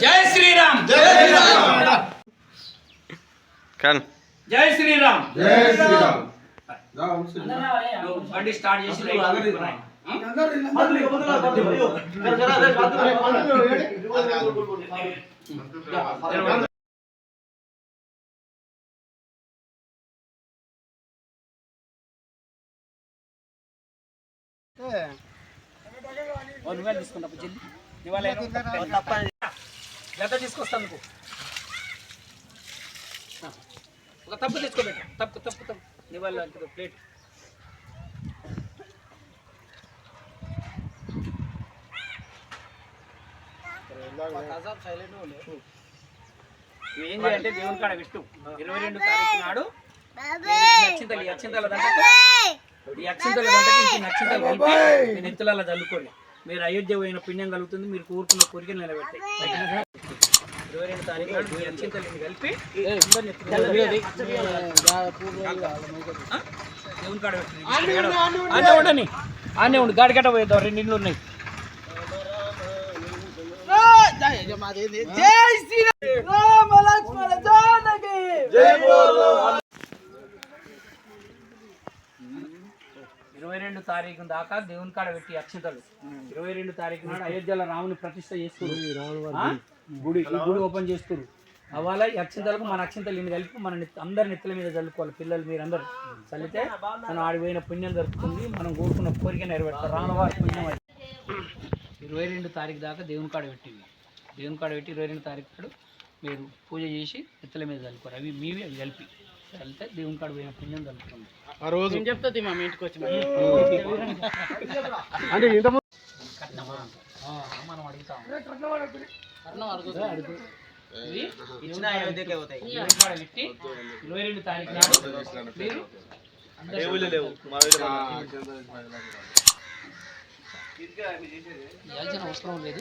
జై శ్రీరామ్ జై శ్రీరామ్ కానీ జై శ్రీరామ్ జై శ్రీరామ్ నువ్వు బండి స్టార్ట్ చేసి తీసుకుంటా చెల్లి ఇవాళ ఎంత తీసుకొస్తాను నువ్వు. ఒక తప్పు తెచ్చుకోబెట్ట తప్పు తప్పు తప్పు. నివాళ ప్లేట్. ఏం? చేయాలంటే దేవుని కాడ పెట్టు ఇరవై రెండు తారీఖు నాడు ఈ అక్షింతలు ఈ అక్షింతలు కలిపి నెత్తులలో చల్లుకోండి. మీరు అయోధ్య పోయిన పుణ్యం కలుగుతుంది మీరు కోరుకున్న కోరికలు నిలబెట్టాయి ఇరవై రెండు తారీఖు కలిపి? దేవుని కాడ ఆనే ఉండని ఆనే ఉండు. గాడి గట్ట పోయేద్దాం రెండు ఇండ్లు ఉన్నాయి. ఇరవై రెండు తారీఖు దాకా దేవుని కాడ పెట్టి అక్షింతలు ఇరవై రెండు తారీఖు నాడు అయోధ్యలో రాముని ప్రతిష్ట చేస్తున్నారు? గుడి గుడి. ఓపెన్ చేస్తున్నారు అవాళ ఈ అక్షింతలకు మన అక్షింతలు ఇన్ని కలిపి మన అందరి నెత్తుల మీద చల్లుకోవాలి పిల్లలు మీరందరూ. చల్లితే మనం ఆడిపోయిన పుణ్యం దొరుకుతుంది మనం కోరుకున్న కోరిక నెరవేరుతారు రానువారి పుణ్యం అది. ఇరవై రెండు తారీఖు దాకా దేవుని కాడ పెట్టింది దేవుని కాడ పెట్టి ఇరవై రెండు తారీఖు మీరు పూజ చేసి నెత్తల మీద చల్లుకోరు అవి మీవి అవి కలిపి. చల్లితే దేవుని కాడ పోయిన పుణ్యం దొరుకుతుంది ఆ రోజు నేను చెప్తా మా ఇంటికి వచ్చి అంటే ఇంత మనం అడుగుతాం అడుగు. ఇచ్చిన అయోధ్యకే ఇరవై రెండు తారీఖు నాడు మీరు అవసరం లేదు.